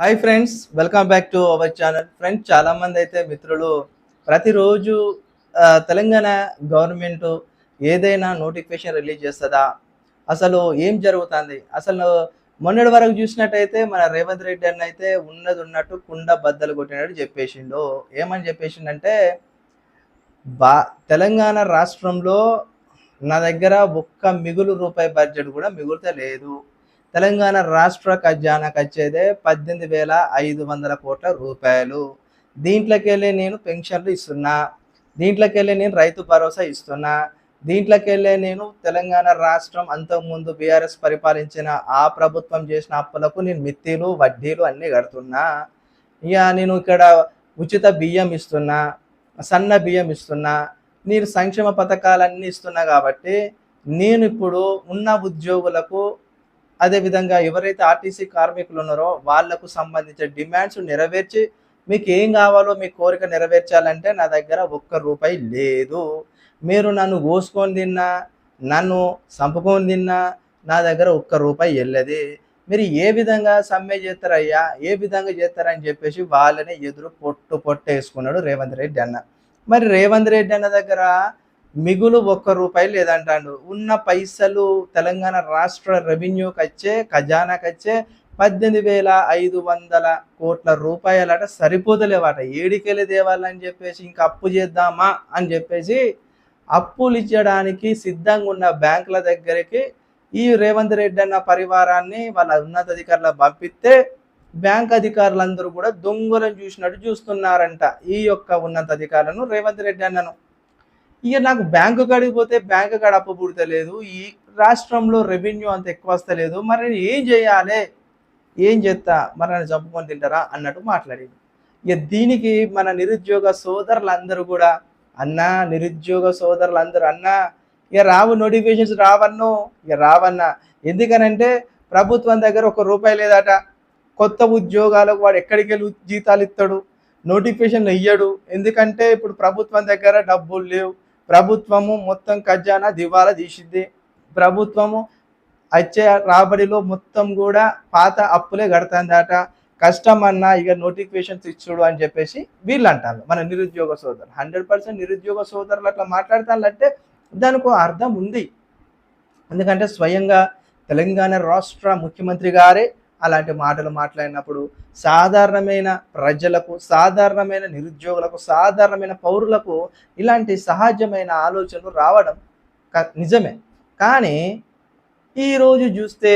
Hi friends welcome back to our channel friends చాలామంది అయితే మిత్రులు ప్రతిరోజు తెలంగాణ గవర్నమెంట్ ఏదైనా నోటిఫికేషన్ రిలీజ్ చేస్తుందా? అసలు ఏం జరుగుతుంది? అసలు మొన్నటి వరకు చూసినట్టయితే మన రేవంత్ రెడ్డి అన్న అయితే ఉన్నది ఉన్నట్టు కుండ బద్దలు కొట్టినట్టు చెప్పేసిండు. ఏమని చెప్పేసిండంటే బా తెలంగాణ రాష్ట్రంలో నా దగ్గర ఒక్క మిగులు రూపాయి బడ్జెట్ కూడా మిగులుతలేదు. తెలంగాణ రాష్ట్ర ఖజానాకు వచ్చేదే పద్దెనిమిది వేల ఐదు వందల కోట్ల రూపాయలు. దీంట్లోకెళ్ళి నేను పెన్షన్లు ఇస్తున్నా. దీంట్లోకెళ్ళి నేను రైతు భరోసా ఇస్తున్నా. దీంట్లోకెళ్ళే నేను తెలంగాణ రాష్ట్రం అంతకుముందు బీఆర్ఎస్ పరిపాలించిన ఆ ప్రభుత్వం చేసిన అప్పులకు నేను మిత్తిలు వడ్డీలు అన్నీ కడుతున్నా. ఇక నేను ఇక్కడ ఉచిత బియ్యం ఇస్తున్నా సన్న బియ్యం ఇస్తున్నా. నేను సంక్షేమ పథకాలన్నీ ఇస్తున్నా కాబట్టి నేను ఇప్పుడు ఉన్న ఉద్యోగులకు అదేవిధంగా ఎవరైతే ఆర్టీసీ కార్మికులు ఉన్నారో వాళ్ళకు సంబంధించిన డిమాండ్స్ నెరవేర్చి మీకు ఏం కావాలో మీ కోరిక నెరవేర్చాలంటే నా దగ్గర ఒక్క రూపాయి లేదు. మీరు నన్ను కోసుకొని తిన్నా నన్ను చంపుకొని తిన్నా నా దగ్గర ఒక్క రూపాయి వెళ్ళది. మీరు ఏ విధంగా సమ్మె చేస్తారయ్యా ఏ విధంగా చేస్తారని చెప్పేసి వాళ్ళని ఎదురు పొట్టు పొట్టేసుకున్నాడు రేవంత్ రెడ్డి అన్న. మరి రేవంత్ రెడ్డి అన్న దగ్గర మిగులు ఒక్క రూపాయి లేదంటాడు. ఉన్న పైసలు తెలంగాణ రాష్ట్ర రెవెన్యూకి వచ్చే ఖజానాకి వచ్చే పద్దెనిమిది వేల ఐదు వందల కోట్ల రూపాయలట సరిపోతలేవట. ఏడికెళ్ళి తేవాలని చెప్పేసి ఇంకా అప్పు చేద్దామా అని చెప్పేసి అప్పులు ఇచ్చడానికి సిద్ధంగా ఉన్న బ్యాంకుల దగ్గరికి ఈ రేవంత్ రెడ్డి అన్న పరివారాన్ని వాళ్ళ ఉన్నతాధికారులు పంపిస్తే బ్యాంక్ అధికారులందరూ కూడా దొంగలను చూసినట్టు చూస్తున్నారంట ఈ యొక్క ఉన్నతాధికారులను రేవంత్ రెడ్డి అన్నను. ఇక నాకు బ్యాంకు కాడికి పోతే బ్యాంకు కాడ అప్పు పుడతలేదు ఈ రాష్ట్రంలో రెవెన్యూ అంత ఎక్కువ వస్తలేదు మరి నేను ఏం చేయాలి? ఏం చేస్తా? మరి నన్ను చంపుకొని తింటారా? అన్నట్టు మాట్లాడింది ఇక దీనికి మన నిరుద్యోగ సోదరులందరూ కూడా అన్నా నిరుద్యోగ సోదరులందరూ అన్నా ఇక రావు నోటిఫికేషన్స్ రావన్ను? ఇక రావన్నా. ఎందుకనంటే ప్రభుత్వం దగ్గర ఒక రూపాయి లేదట. కొత్త ఉద్యోగాలకు వాడు ఎక్కడికి వెళ్ళి జీతాలు ఇస్తాడు? నోటిఫికేషన్ ఇయ్యడు. ఎందుకంటే ఇప్పుడు ప్రభుత్వం దగ్గర డబ్బులు లేవు. ప్రభుత్వము మొత్తం ఖజానా దివాలా తీసిద్ది ప్రభుత్వము వచ్చే రాబడిలో మొత్తం కూడా పాత అప్పులే కడుతుందట కష్టం అన్నా ఇక నోటిఫికేషన్స్ ఇచ్చుడు అని చెప్పేసి వీళ్ళు అంటారు మన నిరుద్యోగ సోదరులు. హండ్రెడ్ పర్సెంట్ నిరుద్యోగ సోదరులు అట్లా మాట్లాడతానంటే దానికి అర్థం ఉంది. ఎందుకంటే స్వయంగా తెలంగాణ రాష్ట్ర ముఖ్యమంత్రి గారే అలాంటి మాటలు మాట్లాడినప్పుడు సాధారణమైన ప్రజలకు సాధారణమైన నిరుద్యోగులకు సాధారణమైన పౌరులకు ఇలాంటి సహజమైన ఆలోచనలు రావడం నిజమే. కానీ ఈరోజు చూస్తే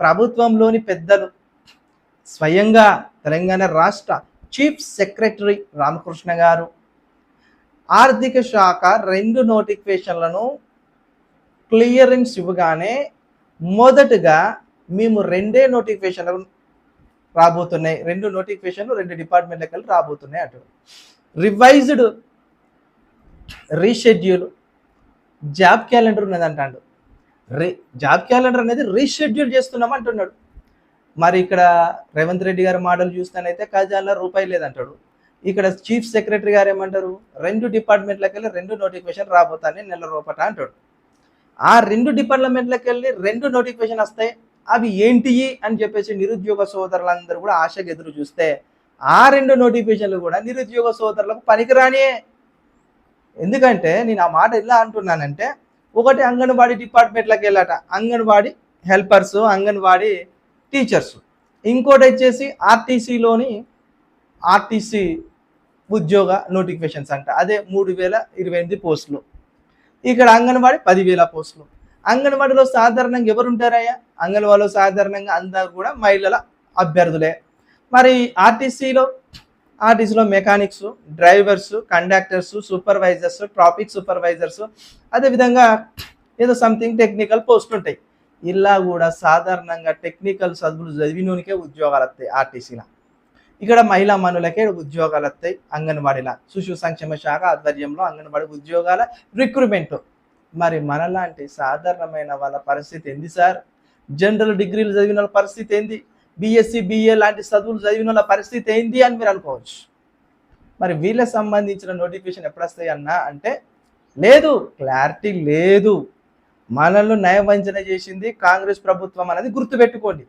ప్రభుత్వంలోని పెద్దలు స్వయంగా తెలంగాణ రాష్ట్ర చీఫ్ సెక్రటరీ రామకృష్ణ గారు ఆర్థిక శాఖ రెండు నోటిఫికేషన్లను క్లియరెన్స్ ఇవ్వగానే మొదటగా మేము రెండే నోటిఫికేషన్లు రాబోతున్నాయి. రెండు నోటిఫికేషన్లు రెండు డిపార్ట్మెంట్లకు వెళ్ళి రాబోతున్నాయి అటు. రివైజ్డ్ రీషెడ్యూల్ జాబ్ క్యాలెండర్ ఉన్నది అంటాడు రీ జాబ్ క్యాలెండర్ అనేది రీషెడ్యూల్ చేస్తున్నాం అంటున్నాడు. మరి ఇక్కడ రేవంత్ రెడ్డి గారి మోడల్ చూస్తానైతే ఖజానా రూపాయి లేదంటాడు. ఇక్కడ చీఫ్ సెక్రటరీ గారు ఏమంటారు? రెండు డిపార్ట్మెంట్లకు వెళ్ళి రెండు నోటిఫికేషన్ రాబోతానే నెల రూపట అంటాడు. ఆ రెండు డిపార్ట్మెంట్లకు వెళ్ళి రెండు నోటిఫికేషన్ వస్తాయి. అవి ఏంటి అని చెప్పేసి నిరుద్యోగ సోదరులందరూ కూడా ఆశగా ఎదురు చూస్తే ఆ రెండు నోటిఫికేషన్లు కూడా నిరుద్యోగ సోదరులకు పనికిరానే ఎందుకంటే నేను ఆ మాట ఎలా అంటున్నానంటే ఒకటి అంగన్వాడీ డిపార్ట్మెంట్లకు వెళ్ళట. Anganwadi helpers anganwadi teachers. ఇంకోటి వచ్చేసి ఆర్టీసీలోని ఆర్టీసీ ఉద్యోగ నోటిఫికేషన్స్ అంట. అదే మూడు వేల ఇరవై ఎనిమిది పోస్టులు. ఇక్కడ అంగన్వాడీ పదివేల పోస్టులు. అంగన్వాడీలో సాధారణంగా ఎవరు ఉంటారయ్యా అంగన్వాడీలో సాధారణంగా అందరూ కూడా మహిళల అభ్యర్థులే. మరి ఆర్టీసీలో ఆర్టీసీలో mechanics drivers conductors supervisors traffic supervisors అదేవిధంగా ఏదో సంథింగ్ టెక్నికల్ పోస్ట్ ఉంటాయి. ఇలా కూడా సాధారణంగా టెక్నికల్ చదువులు చదివినోనికే ఉద్యోగాలు వస్తాయి ఆర్టీసీలో. ఇక్కడ మహిళా మనులకే ఉద్యోగాలు వస్తాయి అంగన్వాడీల. శిశు సంక్షేమ శాఖ ఆధ్వర్యంలో అంగన్వాడీ ఉద్యోగాల రిక్రూట్మెంట్ మరి మనలాంటి సాధారణమైన వాళ్ళ పరిస్థితి ఏంది సార్? జనరల్ డిగ్రీలు చదివిన వాళ్ళ పరిస్థితి ఏంది? బీఎస్సీ బిఏ లాంటి చదువులు చదివిన వాళ్ళ పరిస్థితి ఏంది అని మీరు అనుకోవచ్చు. మరి వీళ్ళకి సంబంధించిన నోటిఫికేషన్ ఎప్పుడు వస్తాయి అన్నా అంటే లేదు క్లారిటీ లేదు. మనల్ని నయవంచన చేసింది కాంగ్రెస్ ప్రభుత్వం అనేది గుర్తుపెట్టుకోండి.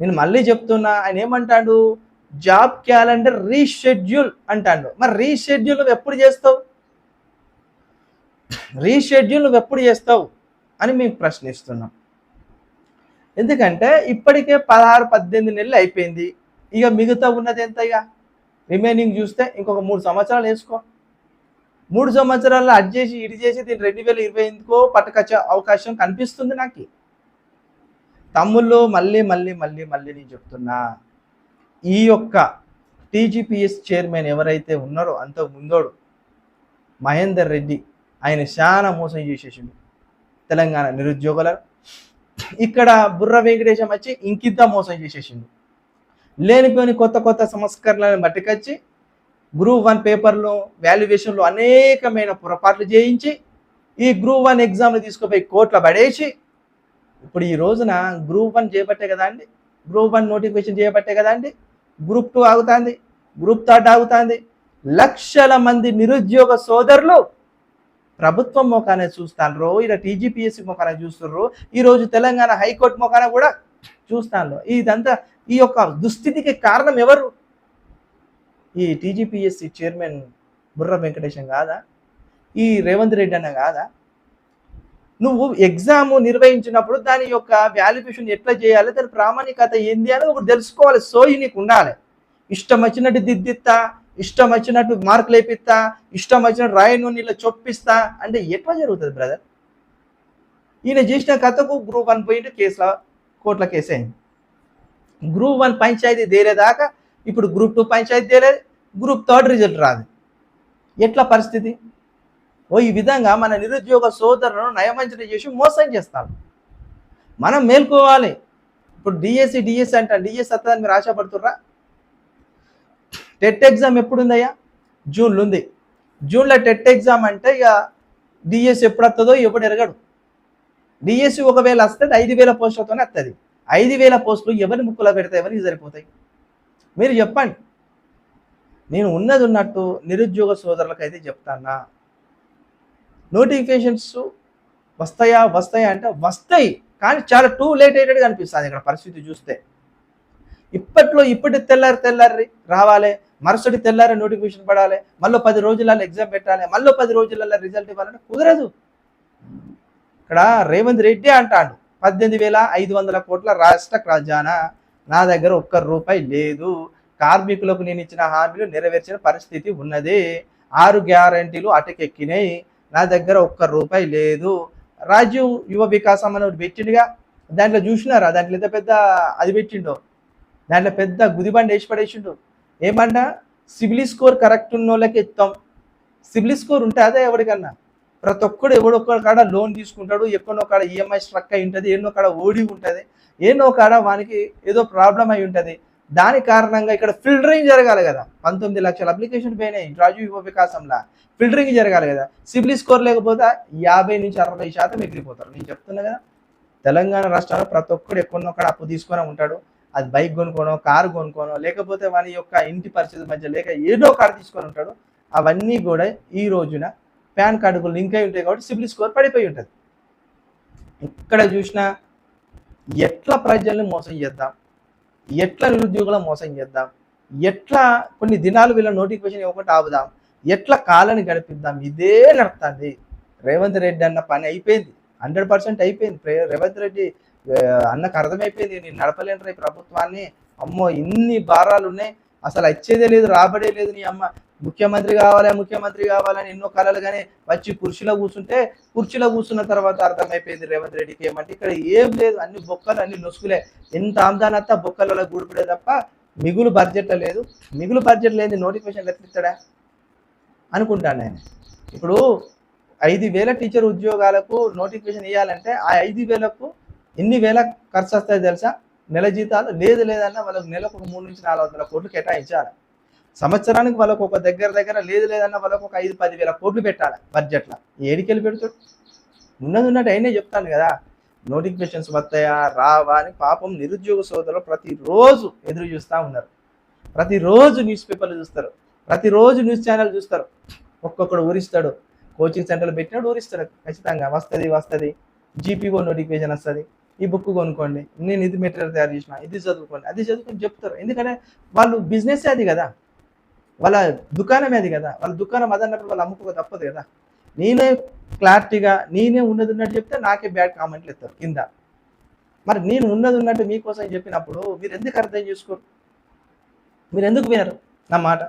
నేను మళ్ళీ చెప్తున్నా ఆయన ఏమంటాడు? జాబ్ క్యాలెండర్ రీషెడ్యూల్ అంటాడు. మరి రీషెడ్యూల్ ఎప్పుడు చేస్తావు? రీషెడ్యూల్ నువ్వు ఎప్పుడు చేస్తావు అని మేము ప్రశ్నిస్తున్నాం. ఎందుకంటే ఇప్పటికే పదహారు పద్దెనిమిది నెలలు అయిపోయింది. ఇక మిగతా ఉన్నది ఎంత ఇక? రిమైనింగ్ చూస్తే ఇంకొక మూడు సంవత్సరాలు వేసుకో. మూడు సంవత్సరాల్లో అడ్ చేసి ఇడి చేసి దీన్ని రెండు వేల ఇరవై ఎందుకో పట్టుకొచ్చే అవకాశం కనిపిస్తుంది నాకు. తమ్ముళ్ళు మళ్ళీ మళ్ళీ మళ్ళీ మళ్ళీ నేను చెప్తున్నా. ఈ యొక్క టీజీపీఎస్ చైర్మన్ ఎవరైతే ఉన్నారో అంత ముందోడు మహేందర్ రెడ్డి ఆయన చాలా మోసం చేసేసిండు. తెలంగాణ నిరుద్యోగులను ఇక్కడ బుర్ర వెంకటేశం వచ్చి ఇంకిద్ద మోసం చేసేసిండు. లేనిపోని కొత్త కొత్త సంస్కరణలను పట్టుకొచ్చి గ్రూప్ వన్ పేపర్లో వాల్యుయేషన్లో అనేకమైన పొరపాట్లు చేయించి ఈ గ్రూప్ వన్ ఎగ్జామ్లు తీసుకుపోయి కోర్టులో పడేసి ఇప్పుడు ఈ రోజున గ్రూప్ వన్ చేపట్టే కదా అండి? గ్రూప్ వన్ నోటిఫికేషన్ చేయబట్టే కదా అండి? గ్రూప్ టూ ఆగుతుంది గ్రూప్ థర్డ్ ఆగుతుంది. లక్షల మంది నిరుద్యోగ సోదరులు ప్రభుత్వం మోకానే చూస్తాను ఇలా టీజీపీఎస్సీ మొఖాన చూస్తుర్రు ఈరోజు తెలంగాణ హైకోర్టు మొఖాన కూడా చూస్తాను ఇదంతా ఈ యొక్క దుస్థితికి కారణం ఎవరు? ఈ టీజీపీఎస్సీ చైర్మన్ బుర్ర వెంకటేశం కాదా? ఈ రేవంత్ రెడ్డి అన్న కాదా? నువ్వు ఎగ్జామ్ నిర్వహించినప్పుడు దాని యొక్క వాల్యుయేషన్ ఎట్లా చేయాలి దాని ప్రామాణికత ఏంది అని ఒకటి తెలుసుకోవాలి సోయి నీకు ఉండాలి. ఇష్టం వచ్చినట్టు దిద్దిత్తా ఇష్టం వచ్చినట్టు మార్కులు వేపిస్తా ఇష్టం వచ్చినట్టు రాయను నీళ్ళ చొప్పిస్తా అంటే ఎట్లా జరుగుతుంది బ్రదర్ ఈయన చేసిన కథకు గ్రూప్ వన్ పోయింటే కేసులో కోర్టుల కేసు అయింది. గ్రూప్ వన్ పంచాయతీ తేలేదాకా ఇప్పుడు గ్రూప్ టూ పంచాయతీ తేలేదు గ్రూప్ థర్డ్ రిజల్ట్ రాదు. ఎట్లా పరిస్థితి? ఓ ఈ విధంగా మన నిరుద్యోగ సోదరులను నయవంచన చేసి మోసం చేస్తారు మనం మేల్కోవాలి. ఇప్పుడు డిఎస్సి డిఎస్సి అంట డిఎస్ వస్తుందని మీరు ఆశపడుతుర్రా? టెట్ ఎగ్జామ్ ఎప్పుడు ఉందయ్యా జూన్లో ఉంది జూన్లో టెట్ ఎగ్జామ్ అంటే ఇక డిఎస్ ఎప్పుడు వస్తుందో ఎప్పుడు ఎరగడు. డిఎస్సి ఒకవేళ వస్తే ఐదు వేల పోస్టులతోనే వస్తుంది ఐదు వేల పోస్టులు ఎవరి ముక్కులో పెడితే ఎవరికి సరిపోతాయి? మీరు చెప్పండి. నేను ఉన్నది ఉన్నట్టు నిరుద్యోగ సోదరులకు అయితే చెప్తానా నోటిఫికేషన్స్ వస్తాయా? వస్తాయా అంటే వస్తాయి. కానీ చాలా టూ లేట్ అయ్యేటట్టు అనిపిస్తుంది ఇక్కడ పరిస్థితి చూస్తే. ఇప్పట్లో ఇప్పటి తెల్లారి తెల్లారి రావాలి మరుసటి తెల్లారి నోటిఫికేషన్ పడాలి మళ్ళీ పది రోజులలో ఎగ్జామ్ పెట్టాలి మళ్ళీ పది రోజులలో రిజల్ట్ ఇవ్వాలంటే కుదరదు. ఇక్కడ రేవంత్ రెడ్డి అంటాడు పద్దెనిమిది వేల ఐదు వందల కోట్ల రాష్ట్ర ఖజానా నా దగ్గర ఒక్క రూపాయి లేదు. కార్మికులకు నేను ఇచ్చిన హామీలు నెరవేర్చిన పరిస్థితి ఉన్నది. ఆరు గ్యారంటీలు అటకెక్కినాయి నా దగ్గర ఒక్క రూపాయి లేదు. రాజీవ్ యువ వికాసం అని ఒకటి పెట్టిండుగా దాంట్లో చూసినారా? దాంట్లో ఎంత పెద్ద అది పెట్టిండో? దాంట్లో పెద్ద గుదిబండి వేసి పడేసిండు. ఏమన్నా సిబిల్ స్కోర్ కరెక్ట్ ఉన్న వాళ్ళకి ఇస్తాం సిబిల్ స్కోర్ ఉంటే అదే ఎవరికన్నా ప్రతి ఒక్కడు ఎవడొక్కడు కాడ లోన్ తీసుకుంటాడు ఎక్కడో కాడ ఈఎంఐ స్ట్రక్ అయి ఉంటుంది ఎన్నో కాడ ఓడి ఉంటుంది ఎన్నో కాడ వానికి ఏదో ప్రాబ్లం అయి ఉంటుంది. దాని కారణంగా ఇక్కడ ఫిల్టరింగ్ జరగాలి కదా. పంతొమ్మిది లక్షల అప్లికేషన్ పోయినాయి రాజు యువ వికాసంలో. ఫిల్టరింగ్ జరగాలి కదా. సిబిల్ స్కోర్ లేకపోతే యాభై నుంచి అరవై శాతం ఎగిరిపోతారు. నేను చెప్తున్నా కదా. తెలంగాణ రాష్ట్రంలో ప్రతి ఒక్కడు ఎక్కడొక్కడ అప్పు తీసుకొని ఉంటాడు. అది బైక్ కొనుక్కోనో కారు కొనుక్కోనో లేకపోతే వాని యొక్క ఇంటి పరిస్థితి మధ్య లేక ఏదో కారు తీసుకొని ఉంటాడు అవన్నీ కూడా ఈ రోజున పాన్ కార్డుకు లింక్ అయి ఉంటాయి కాబట్టి సిబిల్ స్కోర్ పడిపోయి ఉంటుంది. ఎక్కడ చూసినా ఎట్లా ప్రజల్ని మోసం చేద్దాం ఎట్లా నిరుద్యోగులను మోసం చేద్దాం ఎట్లా కొన్ని దినాలు వీళ్ళ నోటిఫికేషన్ ఇవ్వకుండా ఆపుదాం ఎట్లా కాలని గడిపిద్దాం ఇదే నడుస్తుంది రేవంత్ రెడ్డి అన్న పని అయిపోయింది హండ్రెడ్ పర్సెంట్ అయిపోయింది. రేవంత్ రెడ్డి అన్నకు అర్థమైపోయింది నేను నడపలేను ఈ ప్రభుత్వాన్ని. అమ్మో ఇన్ని భారాలు ఉన్నాయి అసలు వచ్చేదే లేదు రాబడే లేదు నీ అమ్మ. ముఖ్యమంత్రి కావాలా ముఖ్యమంత్రి కావాలని ఎన్నో కళలు కానీ వచ్చి కుర్చీలో కూర్చుంటే కుర్చీలో కూర్చున్న తర్వాత అర్థమైపోయింది రేవంత్ రెడ్డికి ఏమంటే ఇక్కడ ఏం లేదు అన్ని బొక్కలు అన్ని నొసుకులే ఎంత ఆమ్దానత్తా బొక్కలలో గూడిపడే తప్ప మిగులు బడ్జెట్ లేదు. మిగులు బడ్జెట్ లేని నోటిఫికేషన్ ఎత్తిస్తాడా అనుకుంటాను నేను. ఇప్పుడు ఐదు వేల టీచర్ ఉద్యోగాలకు నోటిఫికేషన్ ఇవ్వాలంటే ఆ ఐదు వేలకు ఎన్ని వేల ఖర్చు వస్తాయో తెలుసా? నెల జీతాలు లేదు లేదన్నా వాళ్ళకి నెలకు ఒక మూడు నుంచి నాలుగు వందల కోట్లు కేటాయించాలి. సంవత్సరానికి వాళ్ళకు ఒక దగ్గర దగ్గర లేదు లేదన్నా వాళ్ళకు ఒక ఐదు పది వేల కోట్లు పెట్టాలి బడ్జెట్లో. ఏడికెళ్ళి పెడుతాడు ఉన్నది ఉన్నట్టు అయినా చెప్తాను కదా. నోటిఫికేషన్స్ వస్తాయా? రావా అని పాపం నిరుద్యోగ సోదరులు ప్రతిరోజు ఎదురు చూస్తూ ఉన్నారు. ప్రతిరోజు న్యూస్ పేపర్లు చూస్తారు. ప్రతిరోజు న్యూస్ ఛానల్ చూస్తారు. ఒక్కొక్కడు ఊరిస్తాడు. కోచింగ్ సెంటర్లు పెట్టినాడు ఊరిస్తాడు. ఖచ్చితంగా వస్తుంది వస్తుంది. జీపీఓ నోటిఫికేషన్ వస్తుంది. ఈ బుక్ కొనుక్కోండి. నేను ఇది మెటీరియల్ తయారు చేసిన ఇది చదువుకోండి. అది చదువుకొని చెప్తారు. ఎందుకంటే వాళ్ళు బిజినెస్ అది కదా. వాళ్ళ దుకాణమే అది కదా. వాళ్ళ దుకాణం అదన్నప్పుడు వాళ్ళు అమ్ముకోక తప్పదు కదా. నేనే క్లారిటీగా నేనే ఉన్నది ఉన్నట్టు చెప్తే నాకే బ్యాడ్ కామెంట్లు ఇస్తారు కింద. మరి నేను ఉన్నది ఉన్నట్టు మీకోసం చెప్పినప్పుడు మీరు ఎందుకు అర్థం చేసుకోరు? మీరు ఎందుకు వినరు? నా మాట.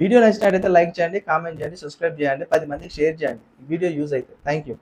వీడియో నచ్చినట్టయితే లైక్ చేయండి కామెంట్ చేయండి సబ్స్క్రైబ్ చేయండి పది మందికి షేర్ చేయండి. వీడియో యూజ్ అవుతుంది థ్యాంక్ యూ